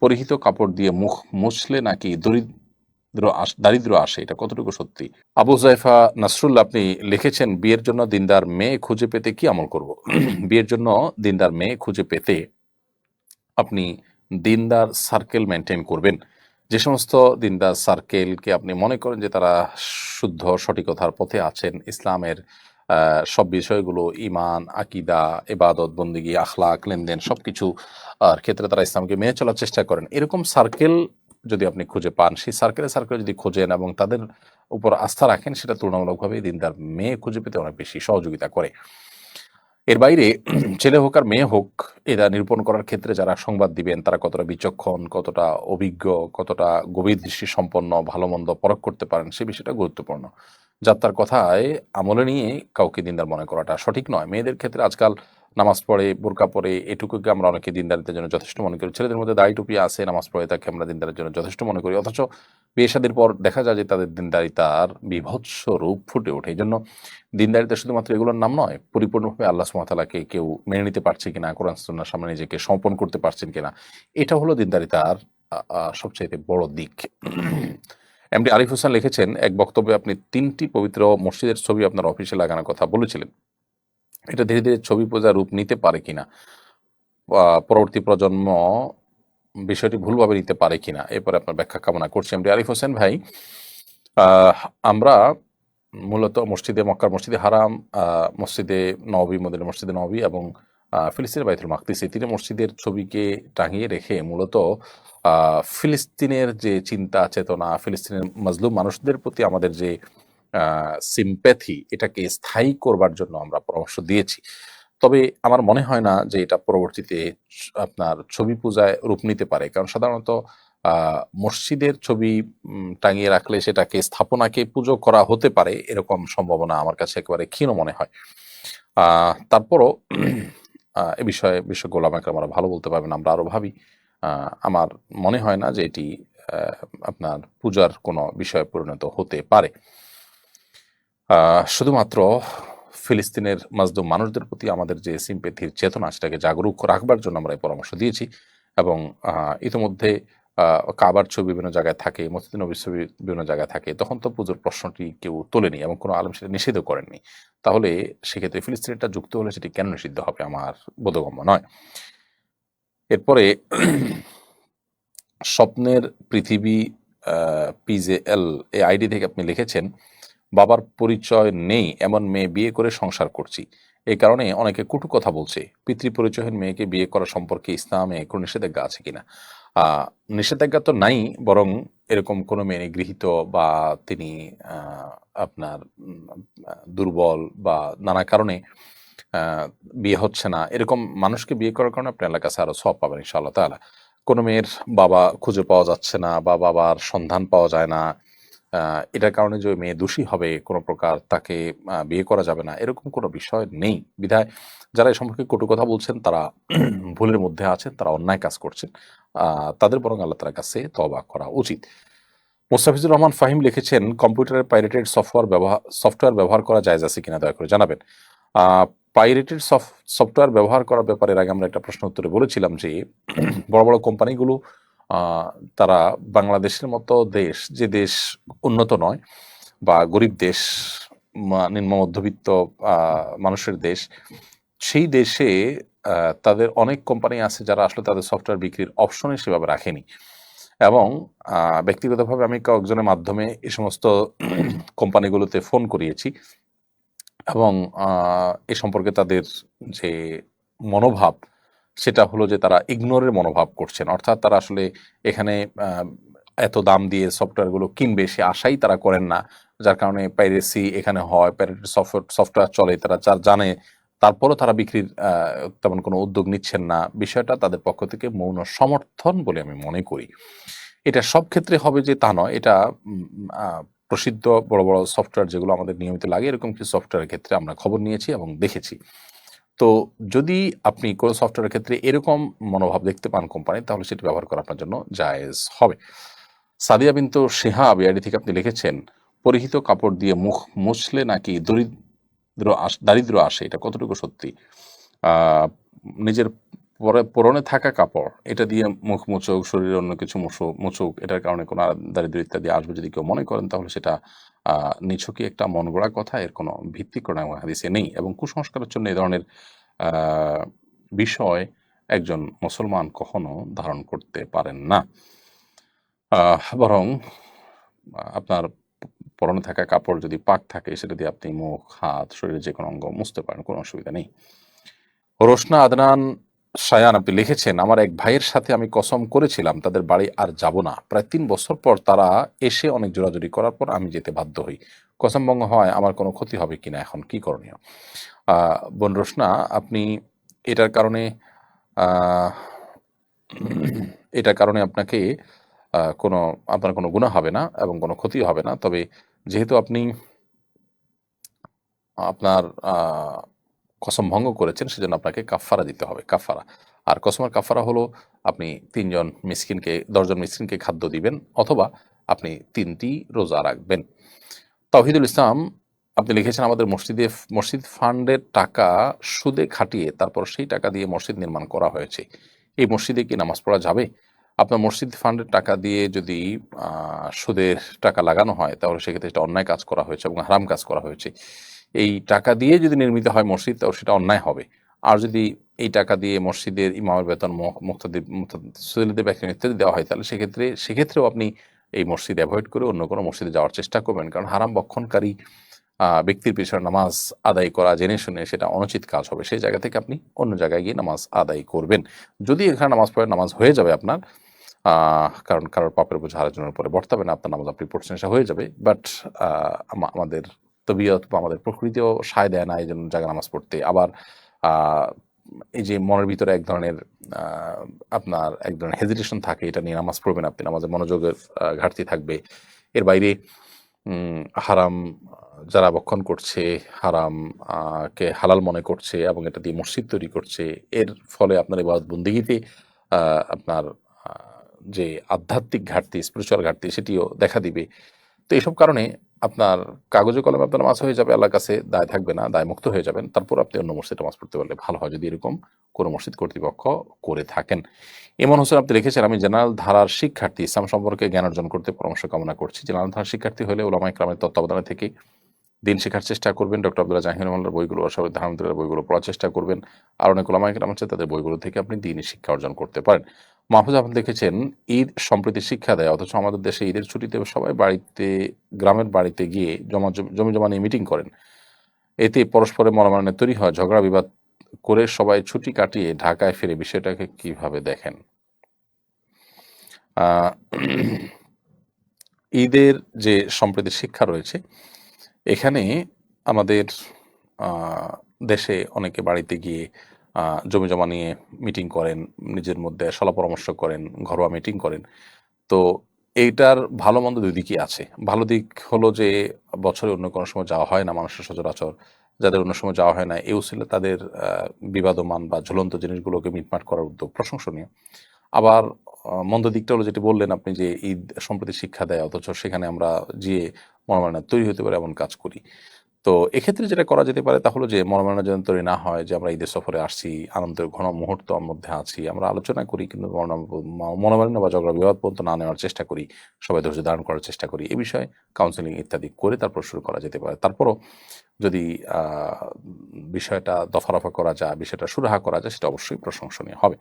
পরিহিত কাপড় দিয়ে মুখ মুছলে নাকি দরিদ্র দারিদ্র আসে? এটা কতটুকু সত্যি? আবু জাইফা নাসরুল্লাহ, আপনি লিখেছেন, বিয়ের জন্য দিনদার মেয়ে খুঁজে পেতে কি আমল করব? বিয়ের জন্য দিনদার মেয়ে খুঁজে পেতে আপনি দিনদার সার্কেল মেনটেন করবেন। যে সমস্ত দিনদার সার্কেলকে আপনি মনে করেন যে তারা শুদ্ধ সঠিকতার পথে আছেন, ইসলামের সব বিষয়গুলো ইমান আকিদা এবাদত বন্দিগি, আখলাক, লেনদেন সব কিছু ক্ষেত্রে তারা ইসলামকে মেনে চলার চেষ্টা করেন। এরকম সার্কেল যদি আপনি খুঁজে পান, সেই সার্কেলে সার্কেল যদি খোঁজেন এবং তাদের উপর আস্থা রাখেন, সেটা তুলনামূলকভাবে দিনদার মেয়ে খুঁজে পেতে অনেক বেশি সহযোগিতা করে। এর বাইরে, ছেলে হোক আর মেয়ে হোক এরা নিরূপণ করার ক্ষেত্রে যারা সংবাদ দিবেন, তারা কতটা বিচক্ষণ, কতটা অভিজ্ঞ, কতটা গভীর দৃষ্টি সম্পন্ন ভালো মন্দ পরখ করতে পারেন, সে বিষয়টা গুরুত্বপূর্ণ। যাত্রার কথায় আমলে নিয়ে কাউকে দিনদার মনে করাটা সঠিক নয়। মেয়েদের ক্ষেত্রে আজকাল নামাজ পড়ে, বোরকা পড়ে এটুকুকে আমরা অনেকে দিনদারিতার জন্য যথেষ্ট মনে করি। ছেলেদের মধ্যে দাড়ি টুপি আছে, নামাজ পড়ে তাকে আমরা দিনদারের জন্য যথেষ্ট মনে করি। অথচ বিয়ে শাদীর পর দেখা যায় যে তাদের দিনদারিতার বিভৎস রূপ ফুটে ওঠে। এই জন্য দিনদারিতা শুধুমাত্র এগুলোর নাম নয়, পরিপূর্ণভাবে আল্লাহ সুমাতালাকে কেউ মেনে নিতে পারছে কিনা, কোরআন সুন্নার সামনে নিজেকে সমর্পণ করতে পারছেন কিনা, এটা হলো দিনদারিতার সবচাইতে বড় দিক। এমডি আরিফ হোসেন লিখেছেন, এক বক্তব্যে আপনি তিনটি পবিত্র মসজিদের ছবি আপনার অফিসে লাগানোর কথা বলেছিলেন। এটা ধীরে ধীরে ছবি পূজা রূপ নিতে পারে কিনা? পরবর্তী প্রজন্ম বিষয়টি ভুলভাবে নিতে পারে কিনা? এরপরে আপনার ব্যাখ্যা কামনা করছি এমডি আরিফ হোসেন ভাই। আমরা মূলত মসজিদে মক্কার মসজিদে হারাম মসজিদে নবী মদিনা মসজিদে নবী এবং ফিলিস্তিনের বাইতুল মাকদিস। তিনটে মসজিদের ছবিকে টাঙিয়ে রেখে মূলত ফিলিস্তিনের যে চিন্তা, চেতনা, ফিলিস্তিনের মজলুম মানুষদের প্রতি আমাদের যে সিম্প্যাথি এটাকে স্থায়ী করবার জন্য আমরা পরামর্শ দিয়েছি। তবে আমার মনে হয় না যে এটা পরবর্তীতে আপনার ছবি পূজায় রূপ নিতে পারে। কারণ সাধারণত মসজিদের ছবি টাঙিয়ে রাখলে সেটাকে স্থাপনাকে পুজো করা হতে পারে, এরকম সম্ভাবনা আমার কাছে একেবারে ক্ষীণ মনে হয়। তারপরও এ বিষয়ে বিশ্ব গোলাম একরাম আমরা ভালো বলতে পারবেন, আমরা আরও ভাবি। আমার মনে হয় না যে এটি আপনার পূজার কোনো বিষয়ে পরিণত হতে পারে। শুধুমাত্র ফিলিস্তিনের মাজদুম মানুষদের প্রতি আমাদের যে সিম্পেথির চেতনা, সেটাকে জাগরুক রাখবার জন্য আমরা এই পরামর্শ দিয়েছি এবং ইতিমধ্যে কাবার ছবি বিভিন্ন জায়গায় থাকে মসজিদ নবীর ছবি বিভিন্ন জায়গায় থাকে, তখন তো পুজোর প্রশ্নটি কেউ তোলেনি এবং কোনো আলম সেটা নিষেধও করেননি। তাহলে সেক্ষেত্রে ফিলিস্তিনিটা যুক্ত হলে সেটি কেন নিষিদ্ধ হবে আমার বোধগম্য নয়। এরপরে স্বপ্নের পৃথিবী পিজে এল এই আইডি থেকে আপনি লিখেছেন, বাবার পরিচয় নেই, এমন মেয়ে বিয়ে করে সংসার করছি। এই কারণে অনেকে কটু কথা বলছে পিতৃ পরিচয়হীন মেয়েকে বিয়ে করা সম্পর্কে ইসলামে কোনো নিষেধাজ্ঞা আছে কিনা? নিষেধাজ্ঞা তো নাই, বরং এরকম কোনো মেয়ে গৃহীত বা তিনি আপনার দুর্বল বা নানা কারণে বিয়ে হচ্ছে না। এরকম মানুষকে বিয়ে করার কারণে আপনি এলাকা কাছে আরও সব পাবেন, ইনশাআল্লাহ তাহলে কোনো মেয়ের বাবা খুঁজে পাওয়া যাচ্ছে না বা বাবার সন্ধান পাওয়া যায় না। এটার কারণে যে মেয়ে দোষী হবে, কোনো প্রকার তাকে বিয়ে করা যাবে না, এরকম কোনো বিষয় নেই। বিধায় যারা এ সম্পর্কে কটু কথা বলছেন, তারা ভুলের মধ্যে আছেন, তারা অন্যায় কাজ করছেন। তাদের বরং আল্লাহ তালার কাছে তবা করা উচিত। মোস্তাফিজুর রহমান ফাহিম লিখেছেন, কম্পিউটারের পাইরেটেড সফটওয়্যার ব্যবহার সফটওয়্যার ব্যবহার করা যায় আছে কিনা দয়া করে জানাবেন। পাইরেটেড সফটওয়্যার ব্যবহার করার ব্যাপারে আগে আমরা একটা প্রশ্ন উত্তরে বলেছিলাম যে, বড় বড় কোম্পানিগুলো তারা বাংলাদেশের মতো দেশ, যে দেশ উন্নত নয় বা গরিব দেশ নিম্ন মধ্যবিত্ত মানুষের দেশ, সেই দেশে তাদের অনেক কোম্পানি আছে যারা আসলে তাদের সফটওয়্যার বিক্রির অপশনে সেভাবে রাখেনি। এবং ব্যক্তিগতভাবে আমি কয়েকজনের মাধ্যমে এ সমস্ত কোম্পানিগুলোতে ফোন করিয়েছি। এবং এ সম্পর্কে তাদের যে মনোভাব সেটা হলো যে তারা ইগনোরের মনোভাব করছেন। অর্থাৎ তারা আসলে এখানে এত দাম দিয়ে সফটওয়্যারগুলো কিনবে সে আশাই তারা করেন না। যার কারণে পাইরেসি এখানে হয় পাইরেটেড সফটওয়্যার সফটওয়্যার চলে, তারা যার জানে, তারপরও তারা বিক্রির তেমন কোনো উদ্যোগ নিচ্ছেন না। বিষয়টা তাদের পক্ষ থেকে মৌন সমর্থন বলে আমি মনে করি। এটা সব ক্ষেত্রে হবে যে তা নয়। এটা প্রসিদ্ধ বড় বড় সফটওয়্যার যেগুলো আমাদের নিয়মিত লাগে, এরকম কিছু সফটওয়্যারের ক্ষেত্রে আমরা খবর নিয়েছি এবং দেখেছি। তো যদি আপনি কোনো সফটওয়্যারের ক্ষেত্রে এরকম মনোভাব দেখতে পান কোম্পানি তাহলে সেটি ব্যবহার করা আপনার জন্য জায়েজ হবে। সাদিয়া বিন্তু সিহা বিআইডি থেকে আপনি লিখেছেন, পরিহিত কাপড় দিয়ে মুখ মুছলে নাকি দরিদ্র দারিদ্র আসে? এটা কতটুকু সত্যি? নিজের পরনে থাকা কাপড়, এটা দিয়ে মুখ মুচুক, শরীরে অন্য কিছু মুছুক মুচুক, এটার কারণে কোনো দারিদ্র ইত্যাদি আসবে যদি কেউ মনে করেন, তাহলে সেটা নিছকই একটা মন গড়া কথা, এর কোনো ভিত্তি এবং হাদিসে নেই। এবং কুসংস্কারের জন্য এই ধরনের বিষয় একজন মুসলমান কখনো ধারণ করতে পারেন না। বরং, আপনার পরনে থাকা কাপড় যদি পাক থাকে, সেটা দিয়ে আপনি মুখ, হাত, শরীরের যে কোনো অঙ্গ মুছতে পারেন, কোনো অসুবিধা নেই। রোশনা আদনান সায়ান আপনি লিখেছেন, আমার এক ভাইয়ের সাথে আমি কসম করেছিলাম, তাদের বাড়ি আর যাব না। প্রায় তিন বছর পর তারা এসে অনেক জোরাজুরি করার পর আমি যেতে বাধ্য হই। কসম ভঙ্গ হয়, আমার কোনো ক্ষতি হবে কিনা এখন কি করণীয়? বোন রোশনা, আপনি এটার কারণে এটার কারণে আপনাকে কোনো, আপনার কোনো গুণা হবে না এবং কোনো ক্ষতি হবে না। তবে যেহেতু আপনি আপনার কসম ভঙ্গ করেছেন, সেজন্য আপনাকে কাফারা দিতে হবে কাফারা আর কসমের কাফারা হলো, আপনি তিনজন মিসকিনকে, দশজন মিসকিনকে খাদ্য দিবেন, অথবা আপনি তিনটি রোজা রাখবেন। তাওহিদুল ইসলাম, আপনি লিখেছেন আমাদের মসজিদে, মসজিদ ফান্ডের টাকা সুদে খাটিয়ে তারপর সেই টাকা দিয়ে মসজিদ নির্মাণ করা হয়েছে। এই মসজিদে কি নামাজ পড়া যাবে? আপনার মসজিদ ফান্ডের টাকা দিয়ে যদি সুদের টাকা লাগানো হয়, তাহলে সেক্ষেত্রে এটা অন্যায় কাজ করা হয়েছে এবং হারাম কাজ করা হয়েছে। এই টাকা দিয়ে যদি নির্মিত হয় মসজিদ, তাহলে সেটা অন্যায় হবে। আর যদি এই টাকা দিয়ে মসজিদের ইমামের বেতন মুক্তাদের সুদীদের ব্যাখ্যা ইত্যাদি দেওয়া হয়, তাহলে সেক্ষেত্রে, সেক্ষেত্রেও আপনি এই মসজিদ অ্যাভয়েড করে অন্য কোনো মসজিদে যাওয়ার চেষ্টা করবেন। কারণ হারাম বক্ষণকারী ব্যক্তির পিছনে নামাজ আদায় করা জেনে শুনে সেটা অনুচিত কাজ হবে। সেই জায়গা থেকে আপনি অন্য জায়গায় গিয়ে নামাজ আদায় করবেন। যদি এখানে নামাজ পড়ে, নামাজ হয়ে যাবে আপনার কারণ কারোর পাপের বোঝা আরেকজনের উপরে বর্তাবে না, আপনার নামাজ আপনি পড়ছেন হয়ে যাবে। বাট আমাদের তবিয়ত বা আমাদের প্রকৃতিও সায় দেয় না এই জন্য জাগা নামাজ পড়তে। আবার এই যে মনের ভিতরে এক ধরনের আপনার এক ধরনের হেজিটেশন থাকে, এটা নিয়ে নামাজ পড়বেন আপনি। নামাজের মনোযোগের ঘাটতি থাকবে। এর বাইরে হারাম যারা বক্ষণ করছে, হারাম কে হালাল মনে করছে এবং এটা দিয়ে মসজিদ তৈরি করছে, এর ফলে আপনার এবার বন্দিগিতে আপনার যে আধ্যাত্মিক ঘাটতি স্পিরিচুয়াল ঘাটতি, সেটিও দেখা দিবে। তো এইসব কারণে আপনার কাগজে কলমে আপনার মাছ হয়ে যাবে, আল্লাহর কাছে দায় থাকবে না দায় মুক্ত হয়ে যাবেন। তারপর আপনি অন্য মসজিদে মাছ পড়তে পারলে ভালো হয় যদি এরকম কোনো মসজিদ কর্তৃপক্ষ করে থাকেন। ইমন হোসেন, আপনি লিখেছেন, আমি জেনারেল ধারার শিক্ষার্থী। ইসলাম সম্পর্কে জ্ঞান অর্জন করতে পরামর্শ কামনা করছি। জেনারেল ধারার শিক্ষার্থী হলে ওলামা ইকরামের তত্ত্বাবধানে থেকে দিন শেখার চেষ্টা করবেন। ডক্টর আব্দুল্লাহ জাহির রহমানের বইগুলো অসাবিদ আহমদুল্লাহ বইগুলো পড়ার চেষ্টা করবেন। আর অনেক ওলামা ইকরাম আছে, তাদের বইগুলো থেকে আপনি দিনই শিক্ষা অর্জন করতে পারেন। মাহফুজ আপনি দেখেছেন, ঈদ সম্প্রীতি শিক্ষা দেয়, অথচ আমাদের দেশে ঈদের ছুটিতে সবাই বাড়িতে, গ্রামের বাড়িতে গিয়ে জমা জমি, জমা নিয়ে মিটিং করেন। এতে পরস্পরের মনোমালিন্য তৈরি হয়, ঝগড়া বিবাদ করে সবাই ছুটি কাটিয়ে ঢাকায় ফিরে বিষয়টাকে কীভাবে দেখেন? ঈদের যে সম্প্রীতি শিক্ষা রয়েছে, এখানে আমাদের দেশে অনেকে বাড়িতে গিয়ে জমি জমা নিয়ে মিটিং করেন, নিজের মধ্যে সলা পরামর্শ করেন, ঘরোয়া মিটিং করেন। তো এইটার ভালো মন্দ দুই দিকই আছে। ভালো দিক হলো যে, বছরে অন্য কোনো সময় যাওয়া হয় না মানুষের সচরাচর। যাদের অন্য সময় যাওয়া হয় না এই উসিলে তাদের বিবাদমান বা ঝুলন্ত জিনিসগুলোকে মিটমাট করার উদ্যোগ প্রশংসনীয়। আবার মন্দ দিকটা হলো যেটি বললেন আপনি যে ঈদ সম্প্রতি শিক্ষা দেয়, অথচ সেখানে আমরা যে মনোমালিন্য তৈরি হতে পারে এমন কাজ করি। তো এক্ষেত্রে যেটা করা যেতে পারে তা হলো যে মনোমালিন্য যেন তৈরি না হয় যে আমরা ঈদের সফরে আসছি, আনন্দের ঘন মুহূর্ত মধ্যে আছি, আমরা আলোচনা করি কিন্তু মনো- মনোমালিন্য বা ঝগড়া বিবাদ পর্যন্ত না নেওয়ার চেষ্টা করি, সবাই ধৈর্য ধারণ করার চেষ্টা করি। এ বিষয়ে কাউন্সিলিং ইত্যাদি করে তারপর শুরু করা যেতে পারে। তারপরও যদি বিষয়টা দফা রফা করা যায়, বিষয়টা সুরাহা করা যায়, সেটা অবশ্যই প্রশংসনীয় হবে।